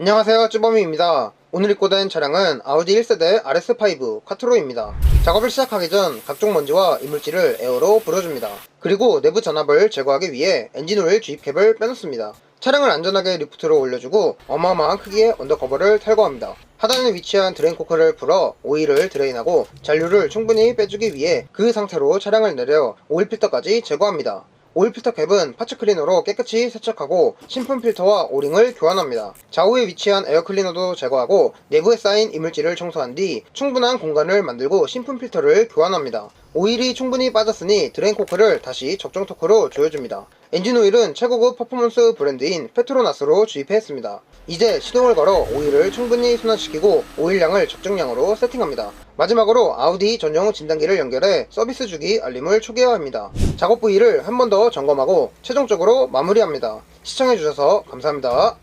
안녕하세요 쭈범이입니다. 오늘 입고 된 차량은 아우디 1세대 RS5 카트로입니다. 작업을 시작하기 전 각종 먼지와 이물질을 에어로 불어줍니다. 그리고 내부 전압을 제거하기 위해 엔진오일 주입캡을 빼놓습니다. 차량을 안전하게 리프트로 올려주고 어마어마한 크기의 언더커버를 탈거합니다. 하단에 위치한 드레인코크를 풀어 오일을 드레인하고 잔류를 충분히 빼주기 위해 그 상태로 차량을 내려 오일 필터까지 제거합니다 오일 필터 캡은 파츠 클리너로 깨끗이 세척하고 신품 필터와 오링을 교환합니다. 좌우에 위치한 에어 클리너도 제거하고 내부에 쌓인 이물질을 청소한 뒤 충분한 공간을 만들고 신품 필터를 교환합니다. 오일이 충분히 빠졌으니 드레인 코크를 다시 적정 토크로 조여줍니다. 엔진 오일은 최고급 퍼포먼스 브랜드인 페트로나스로 주입했습니다. 이제 시동을 걸어 오일을 충분히 순환시키고 오일량을 적정량으로 세팅합니다. 마지막으로 아우디 전용 진단기를 연결해 서비스 주기 알림을 초기화 합니다. 작업 부위를 한 번 더 점검하고 최종적으로 마무리합니다. 시청해주셔서 감사합니다.